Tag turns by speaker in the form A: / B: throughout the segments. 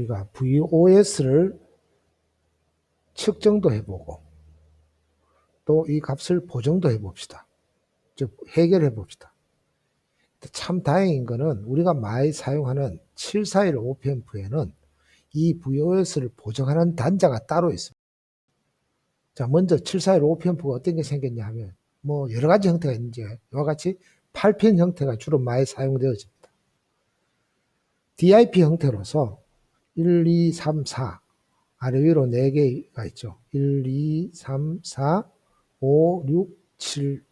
A: 우리가 VOS를 측정도 해보고 또 이 값을 보정도 해봅시다. 즉 해결해 봅시다. 참 다행인 거는 우리가 많이 사용하는 741 OPM프에는 이 VOS를 보정하는 단자가 따로 있습니다. 자, 먼저 741 OPM프가 어떤 게 생겼냐 하면 뭐 여러 가지 형태가 있는지 이와 같이 8핀 형태가 주로 많이 사용되어집니다. DIP 형태로서 1, 2, 3, 4 아래 위로 4개가 있죠. 1, 2, 3, 4, 5, 6, 7,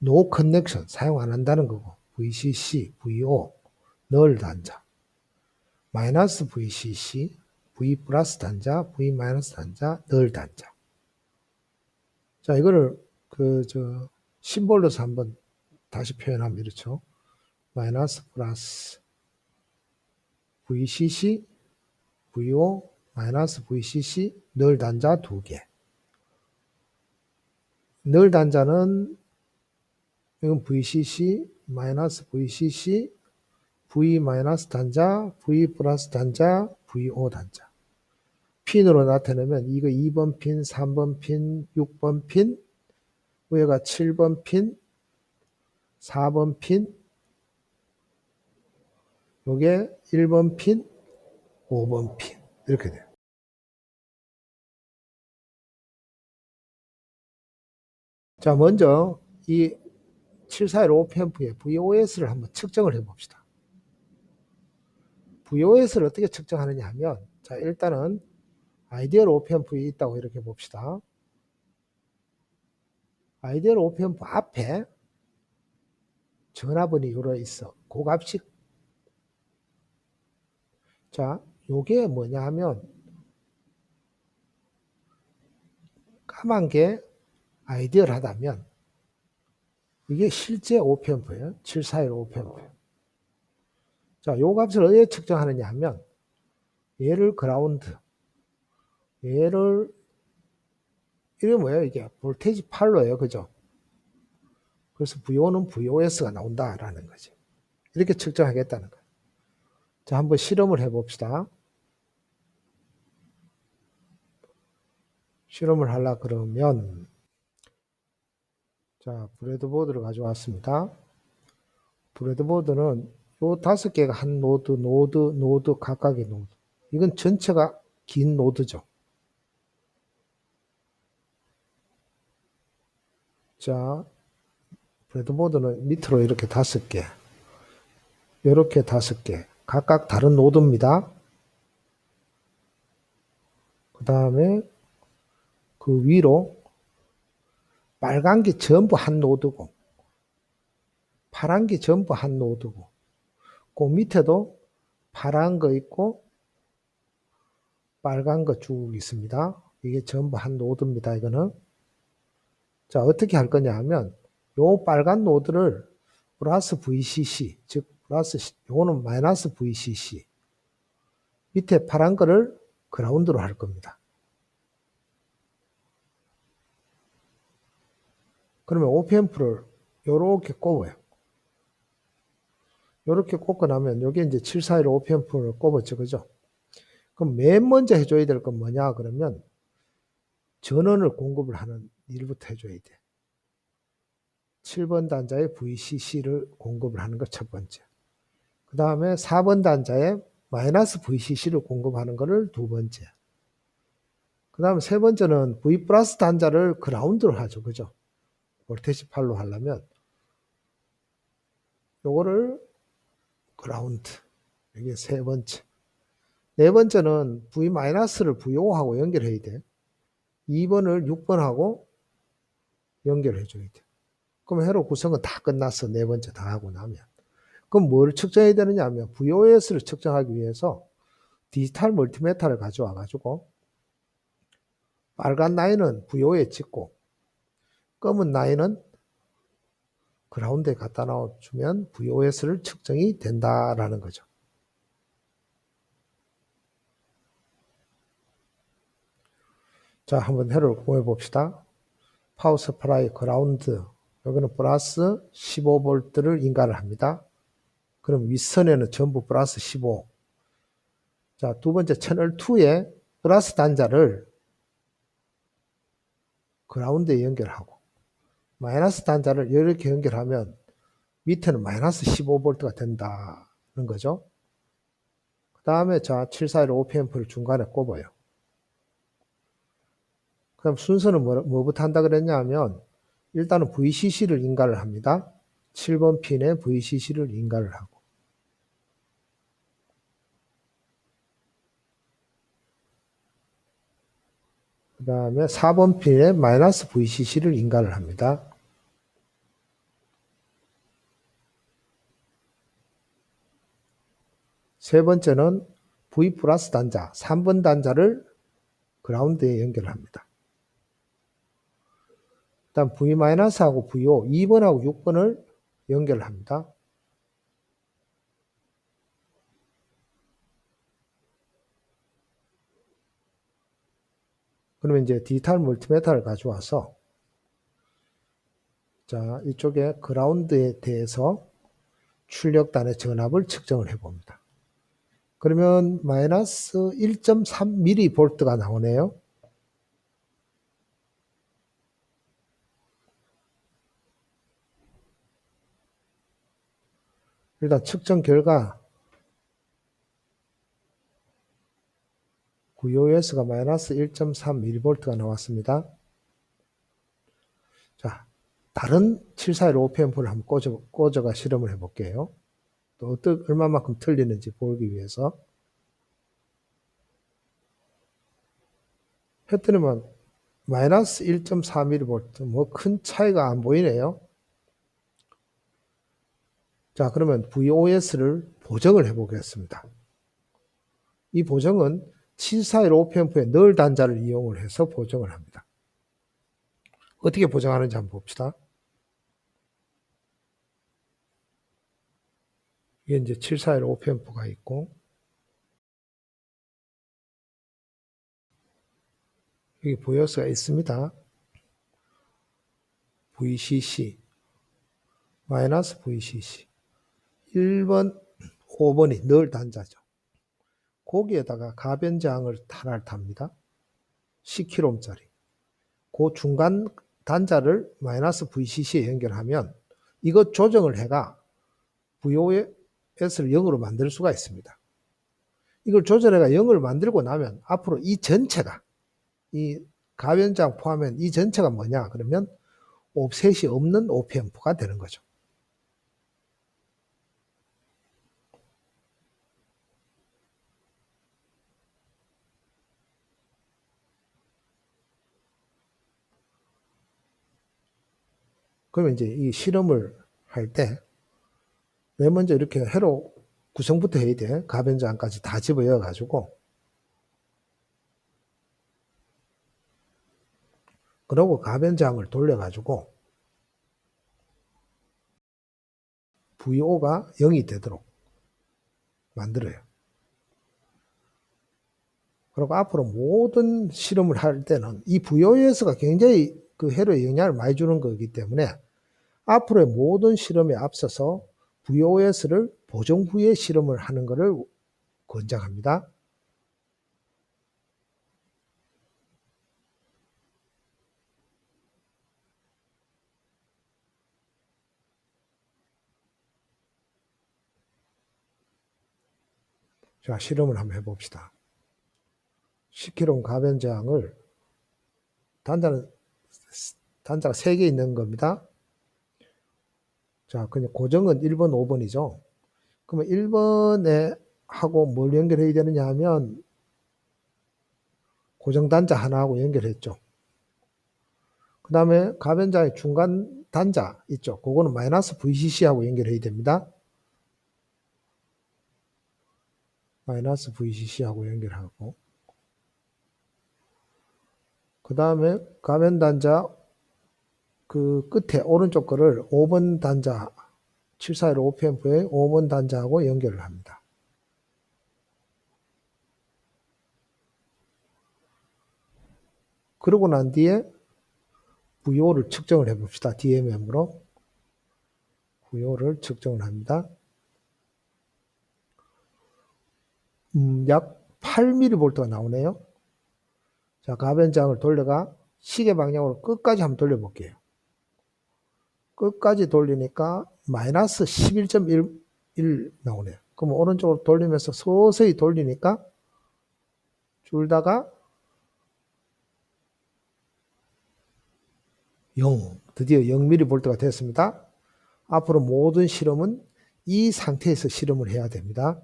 A: 8노 커넥션 사용 안 한다는 거고. VCC, VO 널 단자. 마이너스 VCC, V 플러스 단자, V 마이너스 단자, 널 단자. 자 이거를 그 저 심볼로서 한번 다시 표현하면 이렇죠. 마이너스 플러스 VCC, VO 마이너스 VCC 널 단자 두개. 널 단자는 이건 VCC 마이너스 VCC V 마이너스 단자 V 플러스 단자 VO 단자. 핀으로 나타내면 이거 2번 핀, 3번 핀, 6번 핀 위에가 7번 핀, 4번 핀 요게 1번 핀, 5번 핀 이렇게 돼요. 자 먼저 이 741 OPMP의 VOS를 한번 측정을 해 봅시다. VOS를 어떻게 측정하느냐 하면 자 일단은 아이디얼 OPMP에 있다고 이렇게 봅시다. 아이디얼 OPMP 앞에 전화번이 요러 있어. 그 값이 자 요게 뭐냐 하면 까만 게 아이디얼 하다면 이게 실제 오펜프예요. 741 오펜프. 자, 요 값을 어디에 측정하느냐 하면 얘를 그라운드, 얘를 이게 뭐예요? 이게 볼테이지 8로예요. 그죠? 그래서 VO는 VOS가 나온다라는 거지. 이렇게 측정하겠다는 거예요. 자, 한번 실험을 해봅시다. 실험을 하려 그러면 자, 브레드보드를 가져왔습니다. 브레드보드는 요 다섯 개가 한 노드, 노드, 노드, 각각의 노드. 이건 전체가 긴 노드죠. 자, 브레드보드는 밑으로 이렇게 다섯 개, 이렇게 다섯 개, 각각 다른 노드입니다. 그 다음에 그 위로 빨간 게 전부 한 노드고 파란 게 전부 한 노드고 그 밑에도 파란 거 있고 빨간 거 쭉 있습니다. 이게 전부 한 노드입니다. 이거는 자 어떻게 할 거냐 하면 요 빨간 노드를 플러스 VCC 즉 플러스 요거는 마이너스 VCC 밑에 파란 거를 그라운드로 할 겁니다. 그러면 OPM프를 요렇게 꼽아요. 요렇게 꼽고 나면 여기 이제 741 OPM프를 꼽았죠. 그죠? 그럼 맨 먼저 해줘야 될 건 뭐냐 그러면 전원을 공급을 하는 일부터 해줘야 돼. 7번 단자에 VCC를 공급을 하는 것 첫 번째. 그 다음에 4번 단자에 마이너스 VCC를 공급하는 것을 두 번째. 그 다음에 세 번째는 V 플러스 단자를 그라운드로 하죠. 그죠? 볼테이지 8로 하려면. 요거를 그라운드. 이게 세 번째. 네 번째는 V-를 VO하고 연결해야 돼. 2번을 6번하고 연결해 줘야 돼. 그럼 회로 구성은 다 끝났어. 네 번째 다 하고 나면 그럼 뭘 측정해야 되느냐 하면 VOS를 측정하기 위해서 디지털 멀티메타를 가져와 가지고 빨간 라인은 VO에 찍고 검은 라인은 그라운드에 갖다 놔주면 VOS를 측정이 된다라는 거죠. 자, 한번 해를 공해 봅시다. 파워 서프라이 그라운드 여기는 플러스 15V를 인가를 합니다. 그럼 윗선에는 전부 플러스 15. 자, 두 번째 채널 2에 플러스 단자를 그라운드에 연결하고 마이너스 단자를 이렇게 연결하면 밑에는 마이너스 15V가 된다는 거죠. 그 다음에 자, 7415 5P를 중간에 꼽아요. 그럼 순서는 뭐, 뭐부터 한다 그랬냐 하면 일단은 VCC를 인가를 합니다. 7번 핀에 VCC를 인가를 하고 그 다음에 4번 핀에 마이너스 VCC를 인가를 합니다. 세 번째는 V 플러스 단자, 3번 단자를 그라운드에 연결합니다. 다음 V-하고 VO, 2번하고 6번을 연결합니다. 그러면 이제 디지털 멀티메타를 가져와서 자 이쪽에 그라운드에 대해서 출력단의 전압을 측정을 해봅니다. 그러면 마이너스 1.3mV가 나오네요. 일단 측정 결과 QoS가 마이너스 1.3mV가 나왔습니다. 자, 다른 741 5앰프를 한번 꽂아, 꽂아가 실험을 해볼게요. 또 어떤, 얼마만큼 틀리는지 보기 위해서. 했더니만 마이너스 1.4mV, 뭐 큰 차이가 안 보이네요. 자, 그러면 VOS를 보정을 해보겠습니다. 이 보정은 741 5펜프의 널 단자를 이용을 해서 보정을 합니다. 어떻게 보정하는지 한번 봅시다. 이게 이제 741 5펜프가 있고 여기 보여서가 있습니다. VCC 마이너스 VCC 1번, 5번이 늘 단자죠. 거기에다가 가변장을 하나를 답니다. 10kg짜리. 그 중간 단자를 마이너스 VCC에 연결하면 이것 조정을 해가 VOS를 0으로 만들 수가 있습니다. 이걸 조절해가 0을 만들고 나면 앞으로 이 전체가 이 가변장 포함한 이 전체가 뭐냐 그러면 옵셋이 없는 OPM프가 되는 거죠. 그러면 이제 이 실험을 할 때, 맨 먼저 이렇게 회로 구성부터 해야 돼. 가변장까지 다 집어여 가지고. 그러고 가변장을 돌려가지고, VO가 0이 되도록 만들어요. 그리고 앞으로 모든 실험을 할 때는 이 VOS가 굉장히 그 회로에 영향을 많이 주는 거기 때문에 앞으로의 모든 실험에 앞서서 VOS를 보정 후에 실험을 하는 것을 권장합니다. 자, 실험을 한번 해봅시다. 10kg 가변장을 단자는 단자가 3개 있는 겁니다. 자, 그냥 고정은 1번, 5번이죠. 그러면 1번에 하고 뭘 연결해야 되느냐 하면 고정 단자 하나하고 연결했죠. 그 다음에 가변자의 중간 단자 있죠. 그거는 마이너스 VCC하고 연결해야 됩니다. 마이너스 VCC하고 연결하고 그 다음에 가변 단자 그 끝에 오른쪽 거를 5번 단자 741 5PM프의 5번 단자하고 연결을 합니다. 그러고 난 뒤에 VO를 측정을 해봅시다. DMM으로. VO를 측정을 합니다. 음, 약 8mV가 나오네요. 자, 가변장을 돌려가 시계 방향으로 끝까지 한번 돌려볼게요. 끝까지 돌리니까 마이너스 11.1 나오네요. 그럼 오른쪽으로 돌리면서 서서히 돌리니까 줄다가 0, 드디어 0mV가 됐습니다. 앞으로 모든 실험은 이 상태에서 실험을 해야 됩니다.